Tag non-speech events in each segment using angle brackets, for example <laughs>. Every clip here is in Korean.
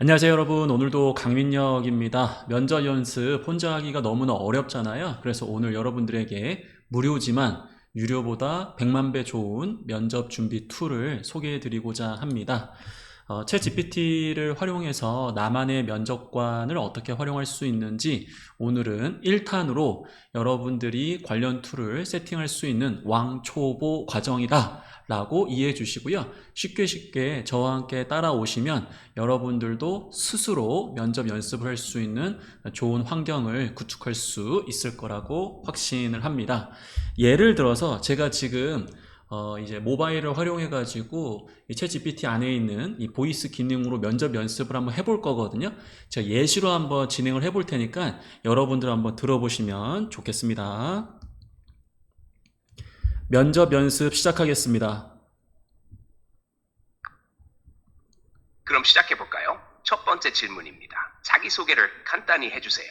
안녕하세요 여러분. 오늘도 강민혁입니다. 면접 연습 혼자 하기가 너무나 어렵잖아요. 그래서 오늘 여러분들에게 무료지만 유료보다 100만 배 좋은 면접 준비 툴을 소개해 드리고자 합니다 어, 챗 GPT를 활용해서 나만의 면접관을 어떻게 활용할 수 있는지 오늘은 1탄으로 여러분들이 관련 툴을 세팅할 수 있는 왕초보 과정이다 라고 이해해 주시고요 쉽게 쉽게 저와 함께 따라오시면 여러분들도 스스로 면접 연습을 할 수 있는 좋은 환경을 구축할 수 있을 거라고 확신을 합니다. 예를 들어서 제가 지금 어 이제 모바일을 활용해 가지고 이챗 GPT 안에 있는 이 보이스 기능으로 면접 연습을 한번 해볼 거거든요. 제가 예시로 한번 진행을 해볼 테니까 여러분들 한번 들어보시면 좋겠습니다. 면접 연습 시작하겠습니다. 그럼 시작해 볼까요? 첫 번째 질문입니다. 자기소개를 간단히 해주세요.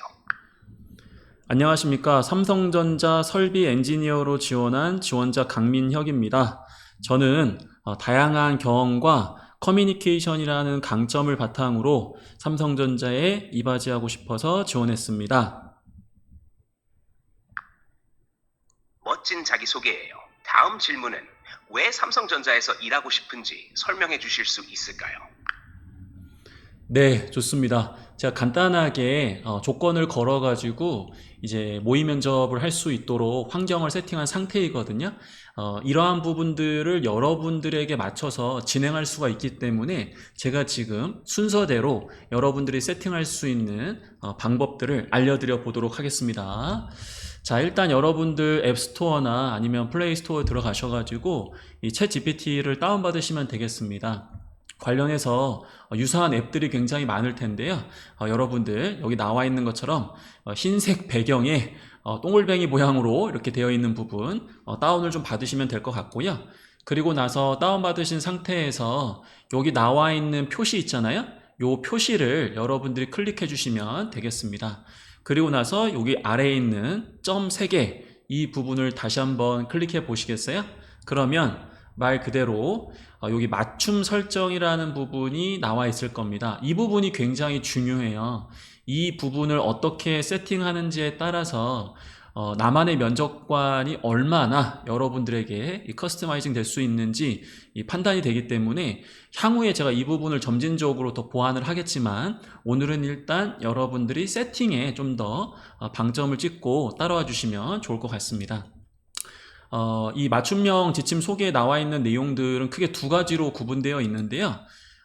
안녕하십니까. 삼성전자 설비 엔지니어로 지원한 지원자 강민혁입니다. 저는 어, 다양한 경험과 커뮤니케이션이라는 강점을 바탕으로 삼성전자에 이바지하고 싶어서 지원했습니다. 멋진 자기소개예요. 다음 질문은 왜 삼성전자에서 일하고 싶은지 설명해 주실 수 있을까요? 네, 좋습니다. 제가 간단하게 어, 조건을 걸어가지고 이제 모의 면접을 할 수 있도록 환경을 세팅한 상태이거든요. 어, 이러한 부분들을 여러분들에게 맞춰서 진행할 수가 있기 때문에 제가 지금 순서대로 여러분들이 세팅할 수 있는 어, 방법들을 알려드려 보도록 하겠습니다. 자, 일단 여러분들 앱스토어나 아니면 플레이스토어에 들어가셔가지고 이챗 GPT를 다운받으시면 되겠습니다. 관련해서 어, 유사한 앱들이 굉장히 많을 텐데요. 어, 여러분들 여기 나와 있는 것처럼 어, 흰색 배경에 어, 동글뱅이 모양으로 이렇게 되어 있는 부분 어, 다운을 좀 받으시면 될 것 같고요. 그리고 나서 다운받으신 상태에서 여기 나와 있는 표시 있잖아요. 요 표시를 여러분들이 클릭해 주시면 되겠습니다. 그리고 나서 여기 아래에 있는 점 3개 이 부분을 다시 한번 클릭해 보시겠어요? 그러면 말 그대로 어, 여기 맞춤 설정이라는 부분이 나와 있을 겁니다. 이 부분이 굉장히 중요해요. 이 부분을 어떻게 세팅하는지에 따라서 어, 나만의 면접관이 얼마나 여러분들에게 이 커스터마이징 될 수 있는지 이 판단이 되기 때문에 향후에 제가 이 부분을 점진적으로 더 보완을 하겠지만 오늘은 일단 여러분들이 세팅에 좀더 어, 방점을 찍고 따라와 주시면 좋을 것 같습니다. 어, 이 맞춤형 지침 속에 나와 있는 내용들은 크게 두 가지로 구분되어 있는데요.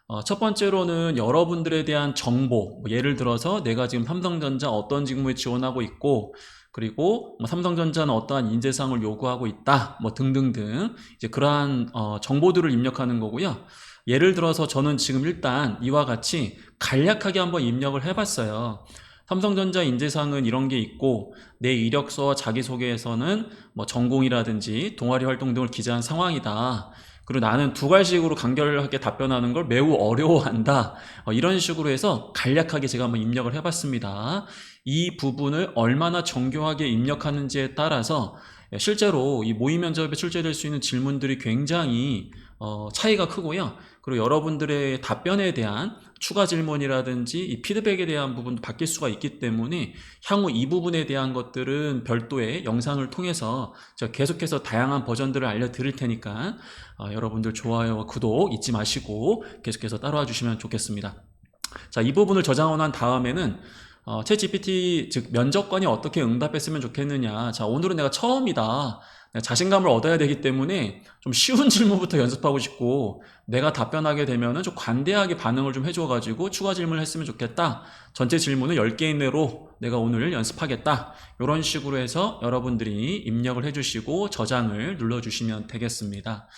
어, 첫 번째로는 여러분들에 대한 정보, 뭐 예를 들어서 내가 지금 삼성전자 어떤 직무에 지원하고 있고, 그리고 뭐 삼성전자는 어떠한 인재상을 요구하고 있다, 뭐 등등등 이제 그러한 어, 정보들을 입력하는 거고요. 예를 들어서 저는 지금 일단 이와 같이 간략하게 한번 입력을 해봤어요. 삼성전자 인재상은 이런 게 있고 내 이력서와 자기소개에서는 뭐 전공이라든지 동아리 활동 등을 기재한 상황이다. 그리고 나는 두 가지식으로 간결하게 답변하는 걸 매우 어려워한다. 어, 이런 식으로 해서 간략하게 제가 한번 입력을 해봤습니다. 이 부분을 얼마나 정교하게 입력하는지에 따라서 실제로 이 모의 면접에 출제될 수 있는 질문들이 굉장히 어, 차이가 크고요. 그리고 여러분들의 답변에 대한 추가 질문이라든지 이 피드백에 대한 부분도 바뀔 수가 있기 때문에 향후 이 부분에 대한 것들은 별도의 영상을 통해서 계속해서 다양한 버전들을 알려드릴 테니까 어, 여러분들 좋아요와 구독 잊지 마시고 계속해서 따라와 주시면 좋겠습니다. 자, 이 부분을 난 다음에는 어, 챗 GPT 즉 면접관이 어떻게 응답했으면 좋겠느냐. 자, 오늘은 내가 처음이다. 자신감을 얻어야 되기 때문에 좀 쉬운 질문부터 연습하고 싶고 내가 답변하게 되면은 좀 관대하게 반응을 좀 해줘가지고 추가 질문을 했으면 좋겠다. 전체 질문을 10개 이내로 내가 오늘 연습하겠다. 이런 식으로 해서 여러분들이 입력을 해주시고 저장을 눌러주시면 되겠습니다.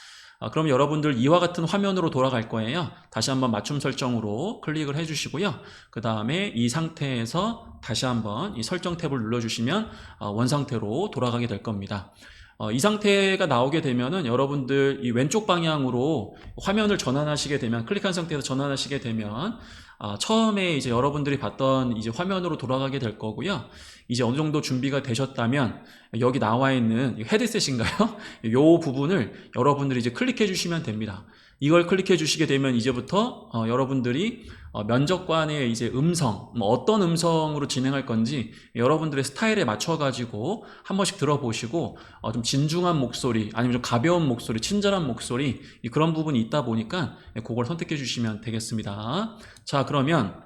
아, 그럼 여러분들 이와 같은 화면으로 돌아갈 거예요. 다시 한번 맞춤 설정으로 클릭을 해주시고요. 그 다음에 이 상태에서 다시 한번 이 설정 탭을 눌러주시면 어, 원상태로 돌아가게 될 겁니다. 어, 이 상태가 나오게 되면은 여러분들 이 왼쪽 방향으로 화면을 전환하시게 되면 클릭한 상태에서 전환하시게 되면 아, 처음에 이제 여러분들이 봤던 이제 화면으로 돌아가게 될 거고요. 이제 어느 정도 준비가 되셨다면 여기 나와 있는 이 헤드셋인가요? <laughs> 이 부분을 여러분들이 이제 클릭해 주시면 됩니다. 이걸 클릭해 주시게 되면 이제부터 어, 여러분들이 어, 면접관의 이제 음성, 뭐 어떤 음성으로 진행할 건지 여러분들의 스타일에 맞춰가지고 한 번씩 들어보시고 어, 좀 진중한 목소리, 아니면 좀 가벼운 목소리, 친절한 목소리 이 그런 부분이 있다 보니까 그걸 선택해 주시면 되겠습니다. 자, 그러면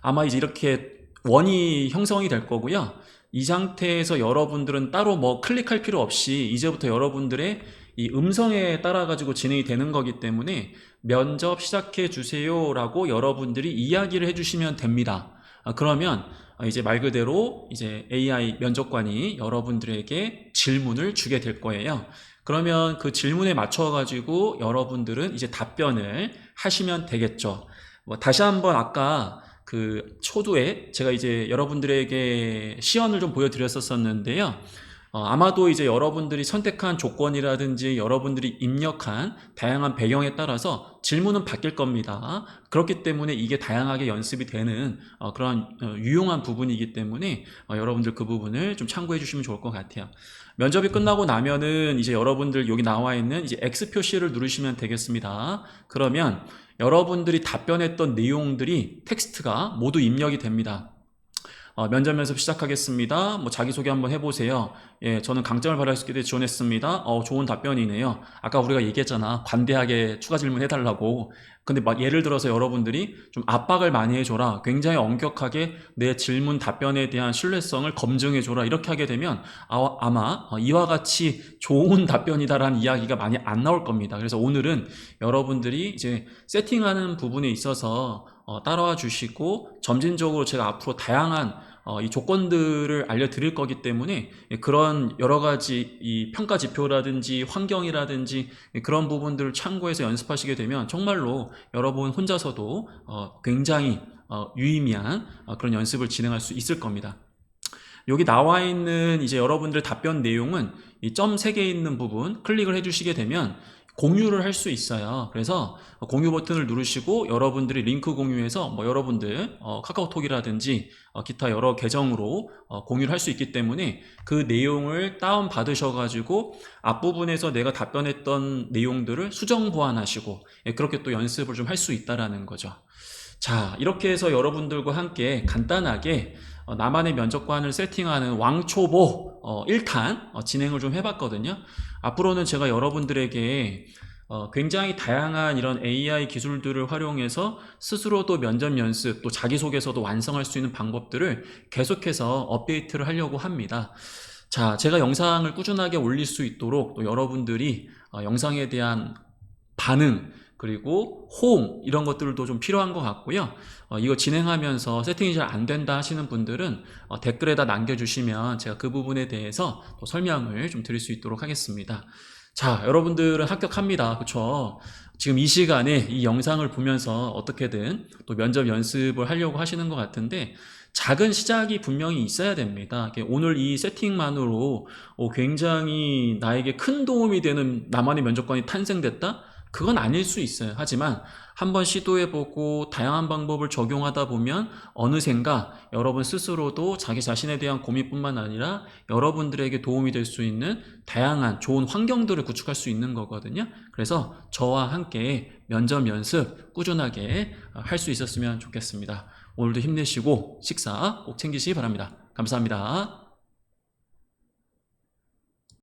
아마 이제 이렇게 원이 형성이 될 거고요. 이 상태에서 여러분들은 따로 뭐 클릭할 필요 없이 이제부터 여러분들의 이 음성에 따라 가지고 진행이 되는 거기 때문에 면접 시작해 주세요라고 여러분들이 이야기를 해 주시면 됩니다. 아, 그러면 이제 말 그대로 이제 AI 면접관이 여러분들에게 질문을 주게 될 거예요. 그러면 그 질문에 맞춰 가지고 여러분들은 이제 답변을 하시면 되겠죠. 뭐 다시 한번 아까 그 초두에 제가 이제 여러분들에게 시연을 좀 보여드렸었었는데요. 어, 아마도 이제 여러분들이 선택한 조건이라든지 여러분들이 입력한 다양한 배경에 따라서 질문은 바뀔 겁니다. 그렇기 때문에 이게 다양하게 연습이 되는 어, 그런 어, 유용한 부분이기 때문에 어, 여러분들 그 부분을 좀 참고해 주시면 좋을 것 같아요. 면접이 끝나고 나면은 이제 여러분들 여기 나와 있는 이제 X 표시를 누르시면 되겠습니다. 그러면 여러분들이 답변했던 내용들이 텍스트가 모두 입력이 됩니다. 어, 면접 연습 시작하겠습니다. 뭐 자기소개 한번 해보세요. 예, 저는 강점을 발휘할 수 있게 돼 지원했습니다. 어, 좋은 답변이네요. 아까 우리가 얘기했잖아. 관대하게 추가 질문 해달라고. 근데 막 예를 들어서 여러분들이 좀 압박을 많이 해줘라. 굉장히 엄격하게 내 질문 답변에 대한 신뢰성을 검증해줘라. 이렇게 하게 되면 아, 아마 어, 이와 같이 좋은 답변이다라는 이야기가 많이 안 나올 겁니다. 그래서 오늘은 여러분들이 이제 세팅하는 부분에 있어서 어, 따라와 주시고 점진적으로 제가 앞으로 다양한 어, 이 조건들을 알려드릴 거기 때문에 그런 여러 가지 이 평가 지표라든지 환경이라든지 그런 부분들을 참고해서 연습하시게 되면 정말로 여러분 혼자서도 어, 굉장히 어, 유의미한 어, 그런 연습을 진행할 수 있을 겁니다. 여기 나와 있는 이제 여러분들의 답변 내용은 이 점 3개 있는 부분 클릭을 해주시게 되면 공유를 할 수 있어요. 그래서 공유 버튼을 누르시고 여러분들이 링크 공유해서 뭐 여러분들 어, 카카오톡이라든지 어, 기타 여러 계정으로 어, 공유를 할 수 있기 때문에 그 내용을 다운 받으셔가지고 앞부분에서 내가 답변했던 내용들을 수정 보완하시고 예, 그렇게 또 연습을 좀 할 수 있다라는 거죠. 자, 이렇게 해서 여러분들과 함께 간단하게 어, 나만의 면접관을 세팅하는 왕초보 어, 1탄 어, 진행을 좀 해봤거든요. 앞으로는 제가 여러분들에게 어, 굉장히 다양한 이런 AI 기술들을 활용해서 스스로도 면접 연습, 또 자기소개서도 완성할 수 있는 방법들을 계속해서 업데이트를 하려고 합니다. 자, 제가 영상을 꾸준하게 올릴 수 있도록 또 여러분들이 어, 영상에 대한 반응, 그리고 호응 이런 것들도 좀 필요한 것 같고요. 어, 이거 진행하면서 세팅이 잘 안 된다 하시는 분들은 어, 댓글에다 남겨주시면 제가 그 부분에 대해서 또 설명을 좀 드릴 수 있도록 하겠습니다. 자, 여러분들은 합격합니다. 그쵸? 지금 이 시간에 이 영상을 보면서 어떻게든 또 면접 연습을 하려고 하시는 것 같은데 작은 시작이 분명히 있어야 됩니다. 오늘 이 세팅만으로 어, 굉장히 나에게 큰 도움이 되는 나만의 면접관이 탄생됐다? 그건 아닐 수 있어요. 하지만 한번 시도해보고 다양한 방법을 적용하다 보면 어느샌가 여러분 스스로도 자기 자신에 대한 고민뿐만 아니라 여러분들에게 도움이 될 수 있는 다양한 좋은 환경들을 구축할 수 있는 거거든요. 그래서 저와 함께 면접 연습 꾸준하게 할 수 있었으면 좋겠습니다. 오늘도 힘내시고 식사 꼭 챙기시기 바랍니다. 감사합니다.